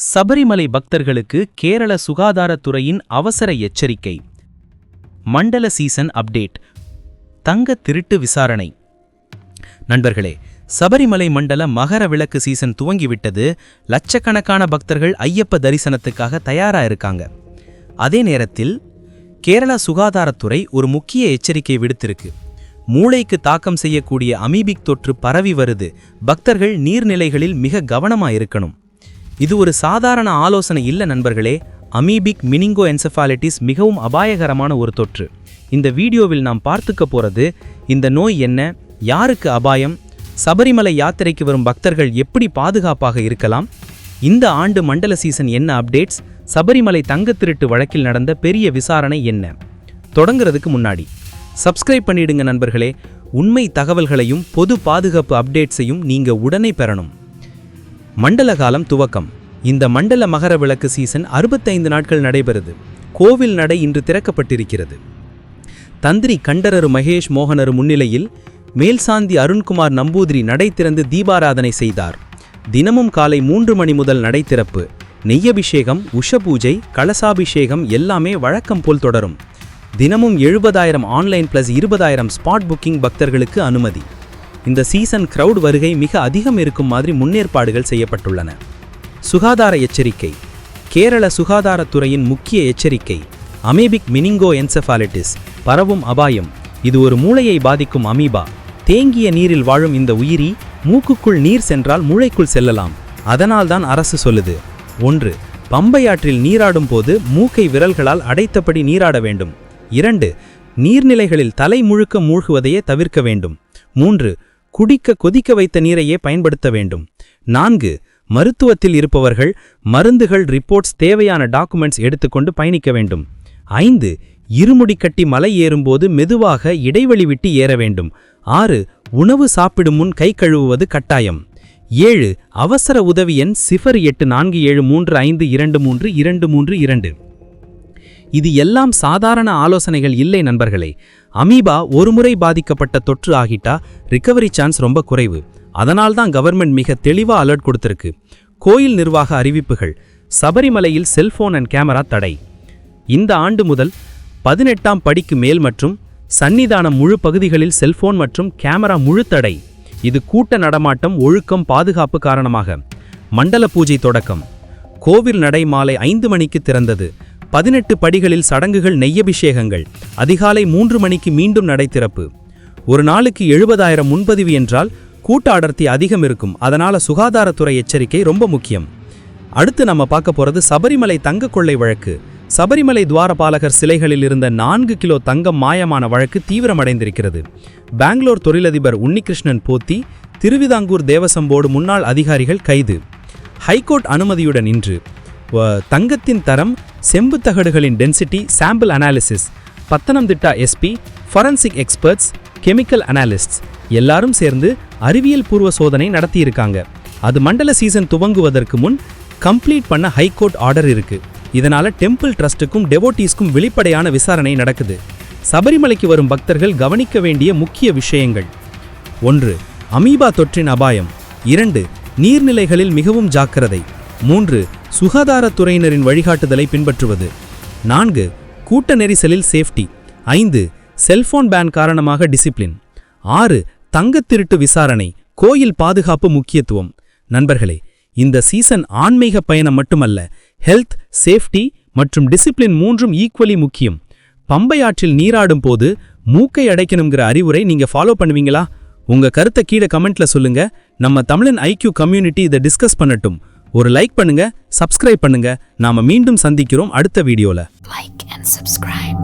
சபரிமலை பக்தர்களுக்கு கேரள சுகாதாரத்துறையின் அவசர எச்சரிக்கை. மண்டல சீசன் அப்டேட். தங்க திருட்டு விசாரணை. நண்பர்களே சபரிமலை மண்டல மகர விளக்கு சீசன் துவங்கிவிட்டது. லட்சக்கணக்கான பக்தர்கள் ஐயப்ப தரிசனத்துக்காக தயாரா இருக்காங்க. அதே நேரத்தில் கேரள சுகாதாரத்துறை ஒரு முக்கிய எச்சரிக்கை விடுத்திருக்கு. மூளைக்கு தாக்கம் செய்யக்கூடிய அமீபிக் தொற்று பரவி வருது. பக்தர்கள் நீர்நிலைகளில் மிக கவனமாக இருக்கணும். இது ஒரு சாதாரண ஆலோசனை இல்லை நண்பர்களே. அமீபிக் மினிங்கோ என்செஃபாலிட்டிஸ் மிகவும் அபாயகரமான ஒரு தொற்று. இந்த வீடியோவில் நாம் பார்த்துக்க போகிறது இந்த நோய் என்ன யாருக்கு அபாயம் சபரிமலை யாத்திரைக்கு வரும் பக்தர்கள் எப்படி பாதுகாப்பாக இருக்கலாம் இந்த ஆண்டு மண்டல சீசன் என்ன அப்டேட்ஸ் சபரிமலை தங்க திருட்டு வழக்கில் நடந்த பெரிய விசாரணை என்ன தொடங்குறதுக்கு முன்னாடி. சப்ஸ்கிரைப் பண்ணிடுங்க நண்பர்களே உண்மை தகவல்களையும் பொது பாதுகாப்பு அப்டேட்ஸையும் நீங்கள் உடனே பெறணும். மண்டல காலம் துவக்கம். இந்த மண்டல மகர விளக்கு சீசன் அறுபத்தைந்து நாட்கள் நடைபெறுது. கோவில் நடை இன்று திறக்கப்பட்டிருக்கிறது. தந்திரி கண்டரரு மகேஷ் மோகனரு முன்னிலையில் மேல்சாந்தி அருண்குமார் நம்பூதிரி நடை திறந்து தீபாராதனை செய்தார். தினமும் காலை மூன்று மணி முதல் நடை திறப்பு. நெய்யபிஷேகம் உஷபூஜை கலசாபிஷேகம் எல்லாமே வழக்கம் போல் தொடரும். தினமும் எழுபதாயிரம் ஆன்லைன் பிளஸ் இருபதாயிரம் ஸ்பாட் புக்கிங் பக்தர்களுக்கு அனுமதி. இந்த சீசன் கிரவுட் வருகை மிக அதிகம் இருக்கும் மாதிரி முன்னேற்பாடுகள் செய்யப்பட்டுள்ளன. சுகாதார எச்சரிக்கை. கேரள சுகாதாரத்துறையின் முக்கிய எச்சரிக்கை. அமேபிக் மினிங்கோ என்செஃபாலிட்டிஸ் பரவும் அபாயம். இது ஒரு மூளையை பாதிக்கும் அமீபா. தேங்கிய நீரில் வாழும் இந்த உயிரி மூக்குக்குள் நீர் சென்றால் மூளைக்குள் செல்லலாம். அதனால்தான் அரசு சொல்லுது. ஒன்று பம்பையாற்றில் நீராடும் போது மூக்கை விரல்களால் அடைத்தபடி நீராட வேண்டும். இரண்டு நீர்நிலைகளில் தலை முழுக்க மூழ்குவதையே தவிர்க்க வேண்டும். மூன்று குடிக்க கொதிக்க வைத்த நீரையே பயன்படுத்த வேண்டும். நான்கு மருத்துவத்தில் இருப்பவர்கள் மருந்துகள் ரிப்போர்ட்ஸ் தேவையான டாக்குமெண்ட்ஸ் எடுத்துக்கொண்டு பயணிக்க வேண்டும். ஐந்து இருமுடி கட்டி மலை ஏறும்போது மெதுவாக இடைவெளி விட்டு ஏற வேண்டும். ஆறு உணவு சாப்பிடும் முன் கை கழுவுவது கட்டாயம். ஏழு அவசர உதவி எண் சிஃபர் எட்டு நான்கு ஏழு மூன்று ஐந்து இரண்டு மூன்று இரண்டு மூன்று இரண்டு. இது எல்லாம் சாதாரண ஆலோசனைகள் இல்லை நண்பர்களே. அமீபா ஒருமுறை பாதிக்கப்பட்ட தொற்று ஆகிட்டா ரிகவரி சான்ஸ் ரொம்ப குறைவு. அதனால்தான் கவர்மெண்ட் மிக தெளிவா அலர்ட் கொடுத்திருக்கு. கோயில் நிர்வாக அறிவிப்புகள் சபரிமலையில் செல்போன் அண்ட் கேமரா தடை. இந்த ஆண்டு முதல் பதினெட்டாம் படிக்கு மேல் மற்றும் சன்னிதான முழு பகுதிகளில் செல்போன் மற்றும் கேமரா முழு தடை. இது கூட்ட நடமாட்டம் ஒழுக்கம் பாதுகாப்பு காரணமாக. மண்டல பூஜை தொடக்கம். கோவில் நடை மாலை ஐந்து மணிக்கு திறந்தது. பதினெட்டு படிகளில் சடங்குகள் நெய்யபிஷேகங்கள். அதிகாலை மூன்று மணிக்கு மீண்டும் நடை திறப்பு ஒரு நாளுக்கு எழுபதாயிரம் முன்பதிவு என்றால் கூட்ட அடர்த்தி அதிகம் இருக்கும். அதனால சுகாதாரத்துறை எச்சரிக்கை ரொம்ப முக்கியம். அடுத்து நம்ம பார்க்க போறது சபரிமலை தங்க கொள்ளை வழக்கு. சபரிமலை துவாரபாலகர் சிலைகளில் இருந்த நான்கு கிலோ தங்கம் மாயமான வழக்கு தீவிரமடைந்திருக்கிறது. பெங்களூர் தொழிலதிபர் உன்னிகிருஷ்ணன் போத்தி திருவிதாங்கூர் தேவசம்போர்டு முன்னாள் அதிகாரிகள் கைது. ஹைகோர்ட் அனுமதியுடன் இன்று. தங்கத்தின் தரம் செம்பு தகடுகளின் density sample analysis Pathanamthitta SP forensic experts chemical analysts எல்லாரும் சேர்ந்து அறிவியல் பூர்வ சோதனை நடத்தியிருக்காங்க. அது மண்டல சீசன் துவங்குவதற்கு முன் கம்ப்ளீட் பண்ண ஹைகோர்ட் ஆர்டர் இருக்கு. இதனால டெம்பிள் ட்ரஸ்ட்டுக்கும் டெவோட்டீஸ்க்கும் வெளிப்படையான விசாரணை நடக்குது. சபரிமலைக்கு வரும் பக்தர்கள் கவனிக்க வேண்டிய முக்கிய விஷயங்கள். ஒன்று அமீபா தொற்றின் அபாயம். இரண்டு நீர்நிலைகளில் மிகவும் ஜாக்கிரதை. மூன்று சுகாதாரத்துறையினரின் வழிகாட்டுதலை பின்பற்றுவது. நான்கு கூட்ட நெரிசலில் சேஃப்டி. ஐந்து செல்போன் பேன் காரணமாக டிசிப்ளின். ஆறு தங்கத் திருட்டு விசாரணை கோயில் பாதுகாப்பு முக்கியத்துவம். நண்பர்களே இந்த சீசன் ஆன்மீக பயணம் மட்டுமல்ல ஹெல்த் சேஃப்டி மற்றும் டிசிப்ளின் மூன்றும் ஈக்குவலி முக்கியம். பம்பை ஆற்றில் நீராடும் போது மூக்கை அடைக்கணுங்கிற அறிவுரை நீங்க ஃபாலோ பண்ணுவீங்களா? உங்க கருத்தை கீழே கமெண்ட்ல சொல்லுங்க. நம்ம தமிழன் ஐக்யூ கம்யூனிட்டி இதை டிஸ்கஸ் பண்ணட்டும். ஒரு லைக் பண்ணுங்க சப்ஸ்கிரைப் பண்ணுங்க. நாம மீண்டும் சந்திக்கிறோம் அடுத்த வீடியோல. Like and subscribe